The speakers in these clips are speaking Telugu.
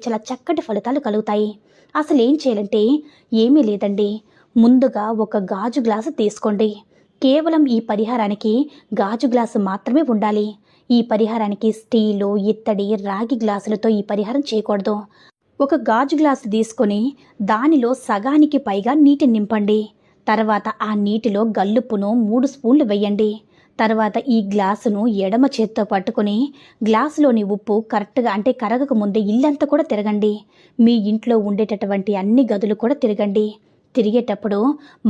చాలా చక్కటి ఫలితాలు కలుగుతాయి. అసలు ఏం చేయాలంటే ఏమీ లేదండి. ముందుగా ఒక గాజు గ్లాసు తీసుకోండి. కేవలం ఈ పరిహారానికి గాజు గ్లాసు మాత్రమే ఉండాలి. ఈ పరిహారానికి స్టీలు ఇత్తడి రాగి గ్లాసులతో ఈ పరిహారం చేయకూడదు. ఒక గాజు గ్లాసు తీసుకొని దానిలో సగానికి పైగా నీటిని నింపండి. తర్వాత ఆ నీటిలో గల్లుప్పును మూడు స్పూన్లు వేయండి. తర్వాత ఈ గ్లాసును ఎడమ చేత్తో పట్టుకొని గ్లాసులోని ఉప్పు కరెక్ట్గా అంటే కరగక ముందే ఇల్లంతా కూడా తిరగండి. మీ ఇంట్లో ఉండేటటువంటి అన్ని గదులు కూడా తిరగండి. తిరిగేటప్పుడు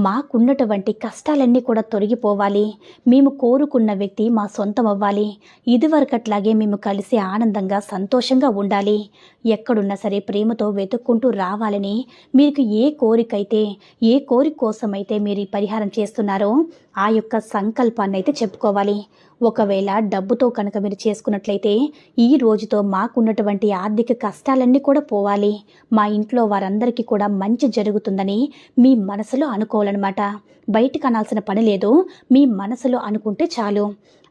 మాకున్నటువంటి కష్టాలన్నీ కూడా తొలగిపోవాలి. మేము కోరుకున్న వ్యక్తి మా సొంతం అవ్వాలి. ఇదివరకట్లాగే మేము కలిసి ఆనందంగా సంతోషంగా ఉండాలి. ఎక్కడున్నా సరే ప్రేమతో వెతుక్కుంటూ రావాలని మీకు ఏ కోరికైతే ఏ కోరిక కోసమైతే మీరు ఈ పరిహారం చేస్తున్నారో ఆ యొక్క సంకల్పాన్ని అయితే చెప్పుకోవాలి. ఒకవేళ డబ్బుతో కనుక మీరు చేసుకున్నట్లయితే ఈ రోజుతో మాకున్నటువంటి ఆర్థిక కష్టాలన్నీ కూడా పోవాలి. మా ఇంట్లో వారందరికీ కూడా మంచి జరుగుతుందని మీ మనసులో అనుకోవాలన్నమాట. బయటకు అనాల్సిన పని లేదు. మీ మనసులో అనుకుంటే చాలు.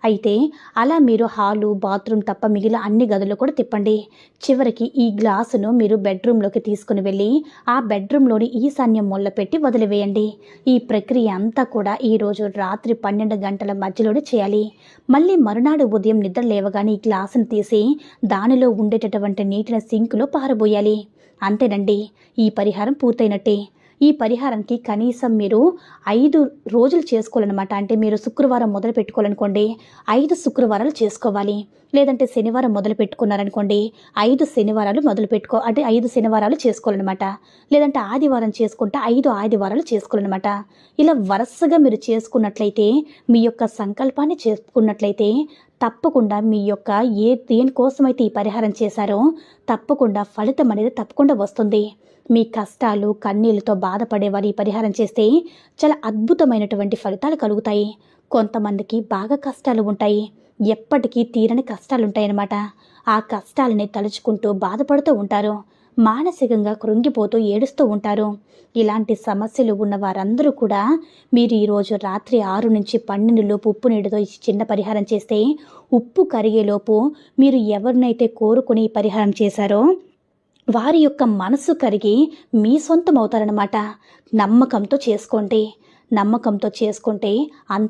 అయితే అలా మీరు హాలు బాత్రూమ్ తప్ప మిగిలిన అన్ని గదులు కూడా తిప్పండి. చివరికి ఈ గ్లాసును మీరు బెడ్రూమ్లోకి తీసుకుని వెళ్ళి ఆ బెడ్రూమ్లోని ఈశాన్యం మొల్ల పెట్టి వదిలివేయండి. ఈ ప్రక్రియ అంతా కూడా ఈరోజు రాత్రి పన్నెండు గంటల మధ్యలోనే చేయాలి. మళ్ళీ మరునాడు ఉదయం నిద్ర లేవగానే ఈ గ్లాసును తీసి దానిలో ఉండేటటువంటి నీటిని సింక్లో పారబోయాలి. అంతేనండి ఈ పరిహారం పూర్తయినట్టే. ఈ పరిహారానికి కనీసం మీరు ఐదు రోజులు చేసుకోవాలన్నమాట. అంటే మీరు శుక్రవారం మొదలు పెట్టుకోవాలనుకోండి ఐదు శుక్రవారాలు చేసుకోవాలి. లేదంటే శనివారం మొదలు పెట్టుకున్నారనుకోండి ఐదు శనివారాలు మొదలు పెట్టుకో అంటే ఐదు శనివారాలు చేసుకోవాలన్నమాట. లేదంటే ఆదివారం చేసుకుంటే ఐదు ఆదివారాలు చేసుకోవాలన్నమాట. ఇలా వరుసగా మీరు చేసుకున్నట్లయితే మీ యొక్క సంకల్పాన్ని చేసుకున్నట్లయితే తప్పకుండా మీ యొక్క ఏ దేనికోసమైతే ఈ పరిహారం చేశారో తప్పకుండా ఫలితం అనేది తప్పకుండా వస్తుంది. మీ కష్టాలు కన్నీళ్ళతో బాధపడేవారు ఈ పరిహారం చేస్తే చాలా అద్భుతమైనటువంటి ఫలితాలు కలుగుతాయి. కొంతమందికి బాగా కష్టాలు ఉంటాయి. ఎప్పటికీ తీరని కష్టాలుంటాయన్నమాట ఆ కష్టాలని తలుచుకుంటూ బాధపడుతూ ఉంటారు. మానసికంగా కృంగిపోతూ ఏడుస్తూ ఉంటారు. ఇలాంటి సమస్యలు ఉన్న వారందరూ కూడా మీరు ఈరోజు రాత్రి ఆరు నుంచి పన్నెండులోపు ఉప్పు నీటితో చిన్న పరిహారం చేస్తే ఉప్పు కరిగేలోపు మీరు ఎవరినైతే కోరుకుని పరిహారం చేశారో వారి యొక్క మనసు కరిగి మీ సొంతం అవుతారనమాట నమ్మకంతో చేసుకోండి. నమ్మకంతో చేసుకుంటే అంత